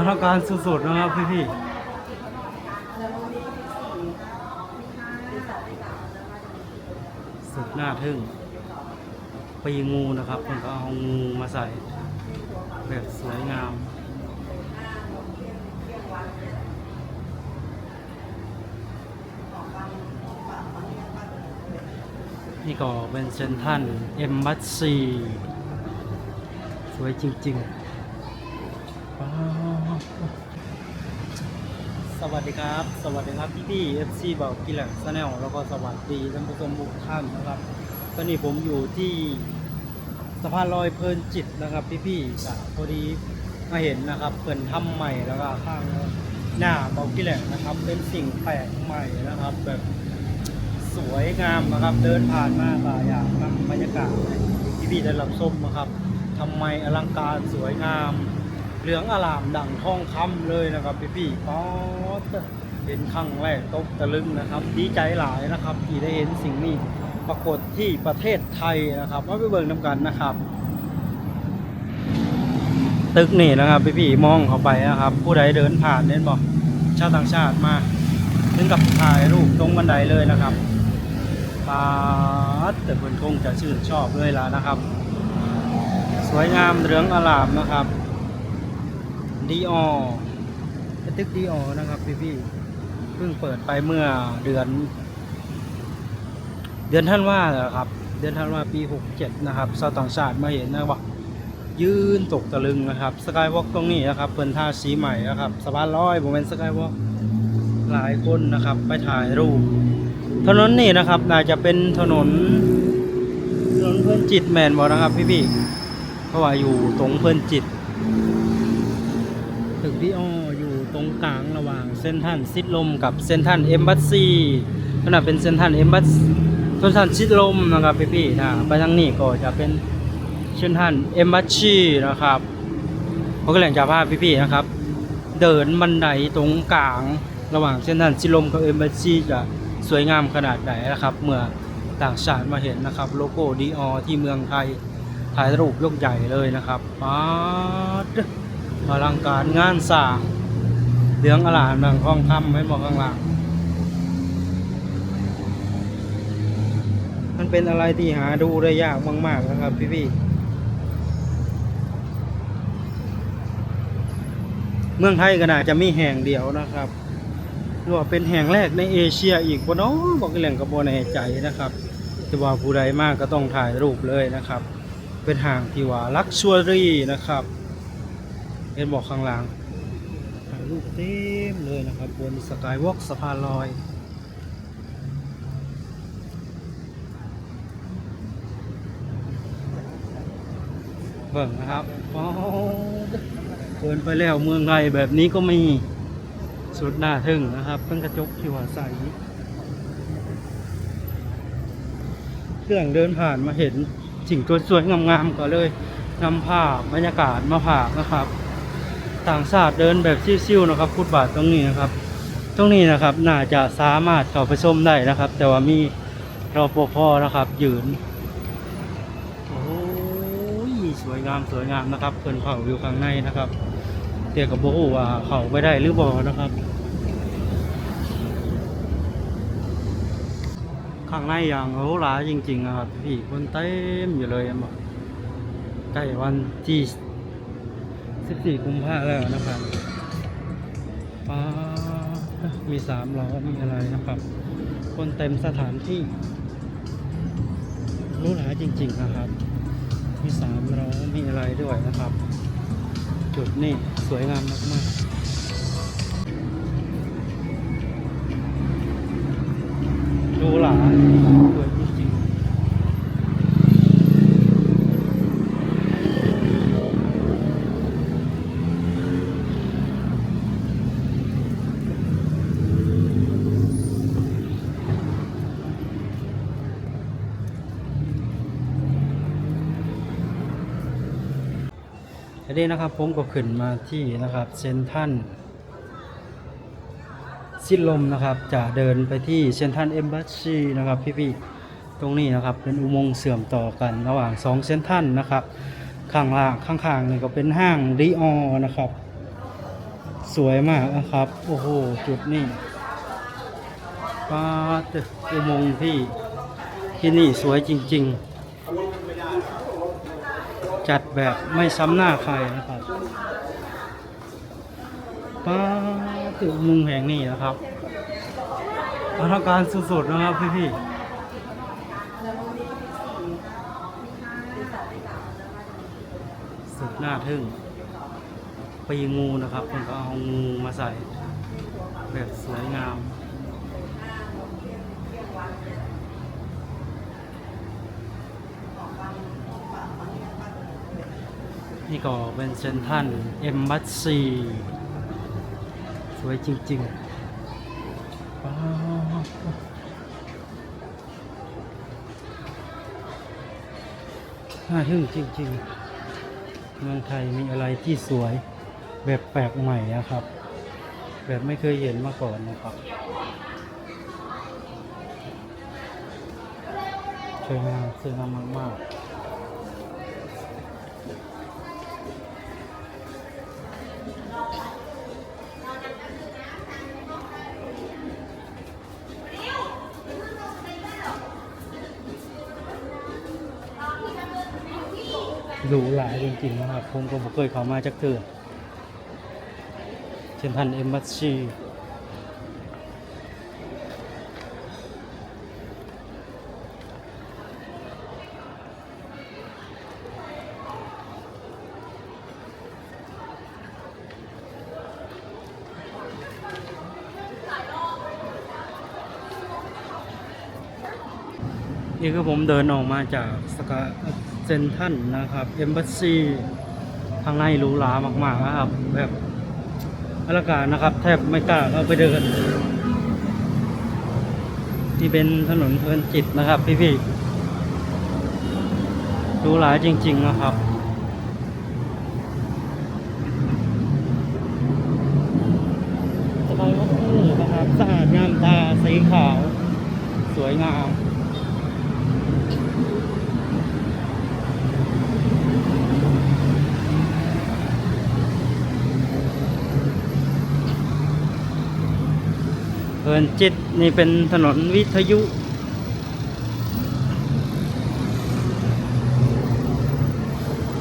อลังการสุดๆนะครับพี่พี่ๆสุดน่าทึ่งปีงูนะครับมันก็เอางูมาใส่ แบบสวยงามนี่ก็เป็นเซนทันเอ็มบัสซีสวยจริง ๆ สวัสดีครับ สวัสดีครับพี่พี่เอฟซีบอกกิลกซแนลแล้วก็สวัสดีท่านผู้ชมทุกท่านนะครับ ตอนนี้ผมอยู่ที่สะพานลอยเพลินจิตนะครับ พี่พี่ๆอะพอดีมาเห็นนะครับเปินทำใหม่แล้วก็ข้างหน้าเบากิแลกนะครับ เป็นสิ่งแปลกใหม่นะครับ แบบสวยงามนะครับ เดินผ่านมาก็อยากนำบรรยากาศให้พี่ได้รับชมนะครับทำไมอลังการสวยงาม เหลืองอลามดังทองคำเลยนะครับพี่ๆป๊อดเป็นครั้งแรกตกตะลึงนะครับ ดีใจหลายนะครับ ที่ได้เห็นสิ่งนี้ปรากฏที่ประเทศไทยนะครับมาไปเบิ่งน้ำกันนะครับ ตึกนี่นะครับพี่ๆมองเข้าไปนะครับ ผู้ใดเดินผ่านเน้นบอกชาวต่างชาติมาถึงกับถ่ายรูปตรงบันไดเลยนะครับปาดแต่คนคงจะชื่นชอบเลยล่ะนะครับ สวยงามเหลืองอลามนะครับ ดีออเป็นตึกดีออนะครับพี่พี่เพิ่งเปิดไปเมื่อเดือน เดือนท่านว่าแหละครับ เดือนท่านว่าปี 67 นะครับชาวต่างชาติมาเห็นนะว่ายืนตกตะลึงนะครับสกายวอล์กตรงนี้นะครับเป็นท่าสีใหม่นะครับสะพานลอยผมเป็นสกายวอล์กหลายคนนะครับ ไปถ่ายรูปถนนนี่นะครับน่าจะเป็นถนนถนนเพื่อนจิตแมนบอนะครับพี่พี่เพราะว่าอยู่ตรงเพื่อนจิต พี่อ้ออยู่ตรงกลางระหว่างเส้นท่านซิดลมกับเส้นท่านเอมบัสซีขนาดเป็นเส้นท่านเอมบัสเส้นท่านซิดลมนะครับพี่ๆนะไปทางนี้ก็จะเป็นเส้นท่านเอมบัสซีนะครับผมก็เลยจะพาพี่พี่ๆนะครับ เดินบันไดตรงกลางระหว่างเส้นท่านซิดลมกับเอมบัสซีจะสวยงามขนาดไหนนะครับ เมื่อต่างชาติมาเห็นนะครับ โลโก้ดีออที่เมืองไทยถ่ายรูปยกใหญ่เลยนะครับป๊าด อลังการงานสร้างเหลืองอลามดังทองคำไม่บอกข้างล่างมันเป็นอะไรที่หาดูได้ยากมาก ๆ นะครับพี่ๆเมืองไทยก็น่าจะมีแห่งเดียวนะครับหรือว่าเป็นแห่งแรกในเอเชียอีกบ่เนาะบอกแหล่งกระบวนแน่ใจนะครับแต่ว่าผู้ใดมากก็ต้องถ่ายรูปเลยนะครับ เป็นห่างที่ว่าลักชัวรี่นะครับ ห็นบอกข้างหล่างถ่ายรูปเต็มเลยนะครับบนสกายวอล์กสะพานลอยเบิ่งนะครับเดินไปแล้วเมืองไทยแบบนี้ก็มีสุดหน้าทึ่งนะครับเป็นกระจกที่ว่าใสเครื่องเดินผ่านมาเห็นสิ่งตัวสวยงามๆก็เลยนำภาพบรรยากาศมาฝากนะครับ ต่างชาติเดินแบบซิ่วๆนะครับฟุตบาทตรงนี้นะครับ ตรงนี้นะครับน่าจะสามารถเข้าไปชมได้นะครับ แต่ว่ามีรอปภนะครับ ยืนโอ้ยสวยงามสวยงามนะครับเพิ่นเผาอยู่ข้างในนะครับเตียกับโบว่าเขาไปได้หรือบ่นะครับข้างในอย่างโหราจริงๆนะครับพี่คนเต็มอยู่เลยอะบอกใกล้วันที่ 14กุมภาพันธ์แล้วนะครับป้ามีสามล้อมีอะไรนะครับ คนเต็มสถานที่รู้หลาจริง ๆ นะครับ มีสามล้อมีอะไรด้วยนะครับ จุดนี่สวยงามมาก ๆดูหลาสวยจริง อันนี้นะครับผมก็ขึ้นมาที่นะครับเซนทันสิ้นลมนะครับจะเดินไปที่เซนทันเอมบัสซีนะครับพี่ๆตรงนี้นะครับเป็นอุโมงค์เสื่อมต่อกันระหว่างสองเซนทันนะครับข้างล่างข้างๆนี่ก็เป็นห้างดีออนะครับ สวยมากนะครับ โอ้โห จุดนี้ปาตึกอุโมงค์ที่ที่นี่สวยจริง ๆ จัดแบบไม่ซ้ำหน้าใครนะครับป้าตึกอุงแห่งนี้นะครับอลังการสุดๆนะครับพี่ๆสุดหน่าทึ่งปีงูนะครับมันก็เอางูมาใส่แบบสวยงาม นี่ก็เป็นเซนทันเอ็มบัสซีสวยจริงๆว้าวน่าทึ่งจริงๆเมืองไทยมีอะไรที่สวยแบบแปลกใหม่นะครับ แบบไม่เคยเห็นมาก่อนนะครับสวยงามสวยงามมากๆ หรูหราจริงๆนะครับผมก็บ่เคยเข้ามาจากเถื่อเช่นทันเอ็มบัสชีนี่คือผมเดินออกมาจากสกา ซนทันนะครับเอมบัสซีทางในหรูหรามาก ๆ นะครับ แบบอลังการนะครับ แทบไม่กล้าเข้าไปเดินนี่เป็นถนนเพลินจิตนะครับ พี่ๆหรูหราจริง ๆ นะครับสบายมากๆนะครับสะอาดงามตาสีขาว สวยงาม นจิตนี่เป็นถนนวิทยุ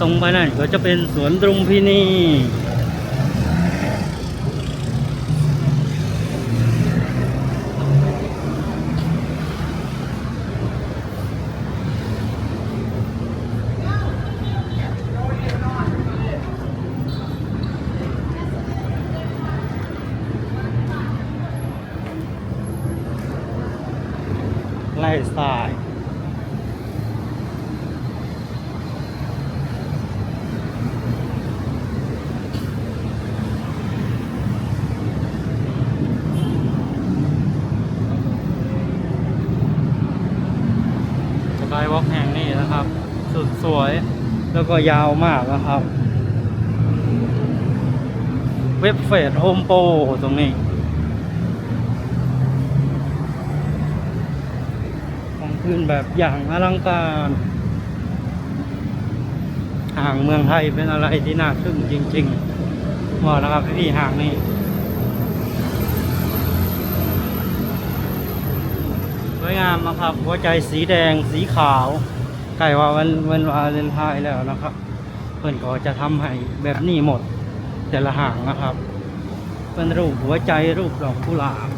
ตรงไปนั่นก็จะเป็นสวนตรุมพินี ไล่สายสกายวอล์กแห่งนี้นะครับ สุดสวยแล้วก็ยาวมากนะครับ เว็บเฟดโฮมโปรตรงนี้ ขึ้นแบบอย่างอลังการห่างเมืองไทยเป็นอะไรที่น่าทึ่งจริงๆบอกนะครับพี่ห่างนี้สวยงามนะครับ หัวใจสีแดงสีขาวใกล้ว่าวันวันวาเลนไทน์แล้วนะครับ เพื่อนก็จะทำให้แบบนี้หมด แต่ละห่างนะครับ เป็นรูปหัวใจรูปดอกกุหลาบ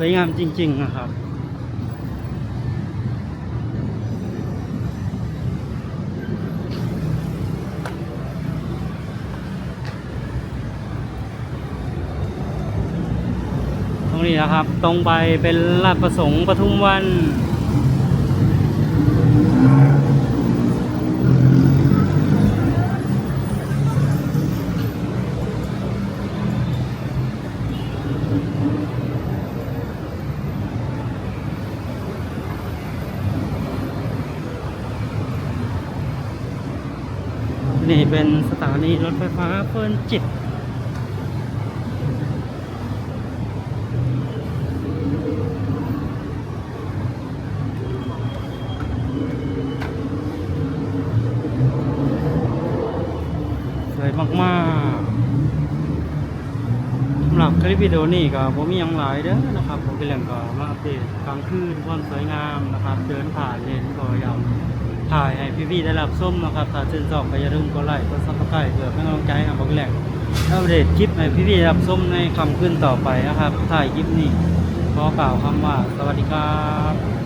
สวยงามจริง ๆ นะครับ ตรงนี้นะครับ ตรงไปเป็นลาดประสงค์ปทุมวัน นี่เป็นสถานีรถไฟฟ้าเพลินจิต สวยมากๆสำหรับคลิปวิดีโอนี้ก็ผมมีหยังหลายเด้อนะครับ ผมเป็นแหล่งก็มาอัปเดตกลางคืนความสวยงามนะครับ เดินผ่านเลนก็อยาก ถ่ายให้พี่ๆได้รับส้มนะครับถ้าชื่นชอบก็อย่าลืมกดไลค์กดซับสไครต์เพื่อเป็นกำลังใจให้กับอกแหล่งอัปเดคลิปให้พี่ๆได้รับส้มในคำขึ้นต่อไปนะครับถ่ายคลิปนี้ขอกล่าวคำว่าสวัสดีครับ